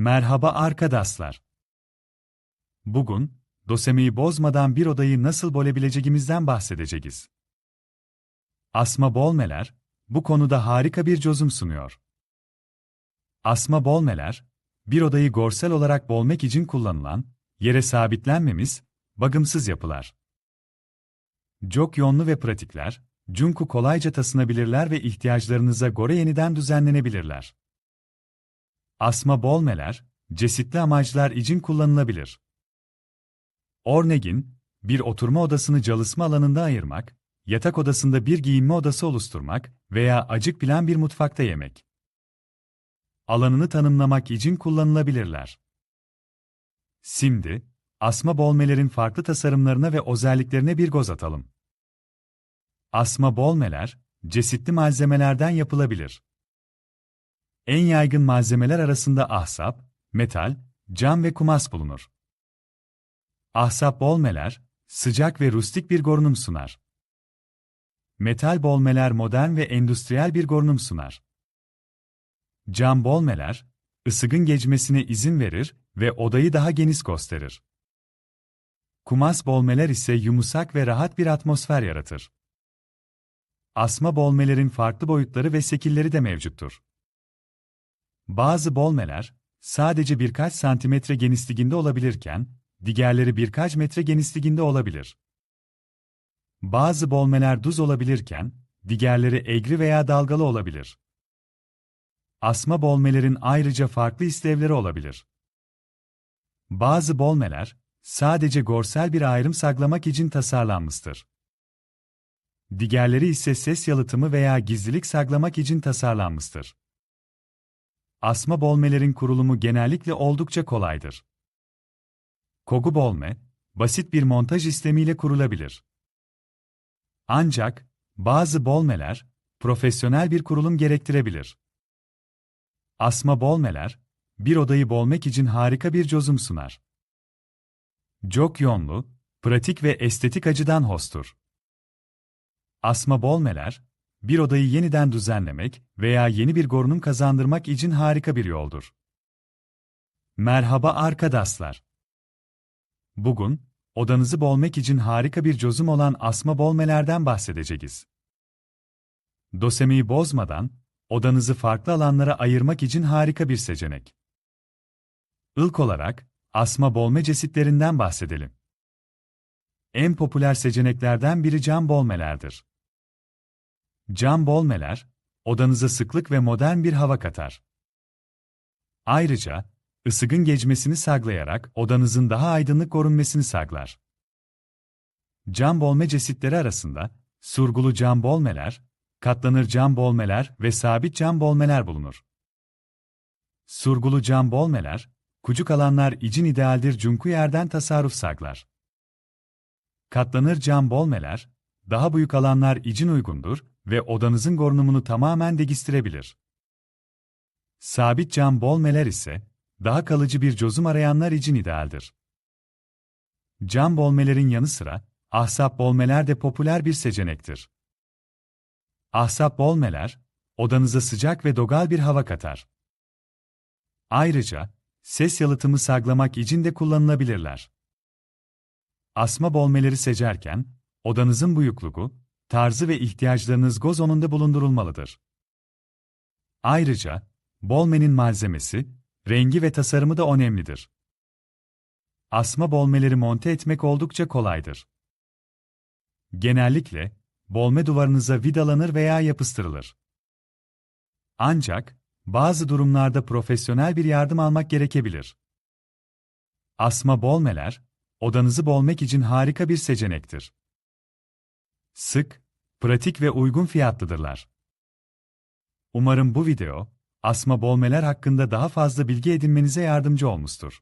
Merhaba arkadaşlar. Bugün, dosemeyi bozmadan bir odayı nasıl bolebileceğimizden bahsedeceğiz. Asma Bolmeler, bu konuda harika bir çözüm sunuyor. Asma Bolmeler, bir odayı görsel olarak bolmek için kullanılan, yere sabitlenmemiz, bagımsız yapılar. Çok yoğunlu ve pratikler, çünkü kolayca tasınabilirler ve ihtiyaçlarınıza göre yeniden düzenlenebilirler. Asma bolmeler, cesitli amaçlar için kullanılabilir. Örneğin, bir oturma odasını çalışma alanında ayırmak, yatak odasında bir giyinme odası oluşturmak veya acık bilen bir mutfakta yemek. Alanını tanımlamak için kullanılabilirler. Şimdi, asma bolmelerin farklı tasarımlarına ve özelliklerine bir göz atalım. Asma bolmeler, cesitli malzemelerden yapılabilir. En yaygın malzemeler arasında ahsap, metal, cam ve kumas bulunur. Ahsap bolmeler, sıcak ve rustik bir görünüm sunar. Metal bolmeler modern ve endüstriyel bir görünüm sunar. Cam bolmeler, ısıgın geçmesine izin verir ve odayı daha geniş gösterir. Kumas bolmeler ise yumuşak ve rahat bir atmosfer yaratır. Asma bolmelerin farklı boyutları ve şekilleri de mevcuttur. Bazı bolmeler, sadece birkaç santimetre genişliğinde olabilirken, diğerleri birkaç metre genişliğinde olabilir. Bazı bolmeler düz olabilirken, diğerleri egri veya dalgalı olabilir. Asma bolmelerin ayrıca farklı istevleri olabilir. Bazı bolmeler, sadece görsel bir ayrım saklamak için tasarlanmıştır. Diğerleri ise ses yalıtımı veya gizlilik saklamak için tasarlanmıştır. Asma bolmelerin kurulumu genellikle oldukça kolaydır. Kogu bolme, basit bir montaj işlemiyle kurulabilir. Ancak, bazı bolmeler, profesyonel bir kurulum gerektirebilir. Asma bolmeler, bir odayı bolmek için harika bir çözüm sunar. Çok yoğunlu, pratik ve estetik açıdan hostur. Asma bolmeler, bir odayı yeniden düzenlemek veya yeni bir görünüm kazandırmak için harika bir yoldur. Merhaba arkadaşlar. Bugün, odanızı bolmek için harika bir çözüm olan asma bolmelerden bahsedeceğiz. Dosemeyi bozmadan, odanızı farklı alanlara ayırmak için harika bir seçenek. İlk olarak, asma bolme cesitlerinden bahsedelim. En popüler seçeneklerden biri cam bolmelerdir. Cam bolmeler, odanıza sıklık ve modern bir hava katar. Ayrıca, ısıgın geçmesini sağlayarak odanızın daha aydınlık görünmesini sağlar. Cam bolme cesitleri arasında, surgulu cam bolmeler, katlanır cam bolmeler ve sabit cam bolmeler bulunur. Surgulu cam bolmeler, kucuk alanlar için idealdir çünkü yerden tasarruf sağlar. Katlanır cam bolmeler, daha büyük alanlar için uygundur ve odanızın görünümünü tamamen değiştirebilir. Sabit cam bolmeler ise, daha kalıcı bir çözüm arayanlar için idealdir. Cam bolmelerin yanı sıra, ahsap bolmeler de popüler bir seçenektir. Ahsap bolmeler, odanıza sıcak ve dogal bir hava katar. Ayrıca, ses yalıtımı sağlamak için de kullanılabilirler. Asma bolmeleri seçerken, odanızın büyüklüğü, tarzı ve ihtiyaçlarınız göz önünde bulundurulmalıdır. Ayrıca, bolmenin malzemesi, rengi ve tasarımı da önemlidir. Asma bolmeleri monte etmek oldukça kolaydır. Genellikle, bolme duvarınıza vidalanır veya yapıştırılır. Ancak, bazı durumlarda profesyonel bir yardım almak gerekebilir. Asma bolmeler, odanızı bolmek için harika bir seçenektir. Sık, pratik ve uygun fiyatlıdırlar. Umarım bu video, asma bolmeler hakkında daha fazla bilgi edinmenize yardımcı olmuştur.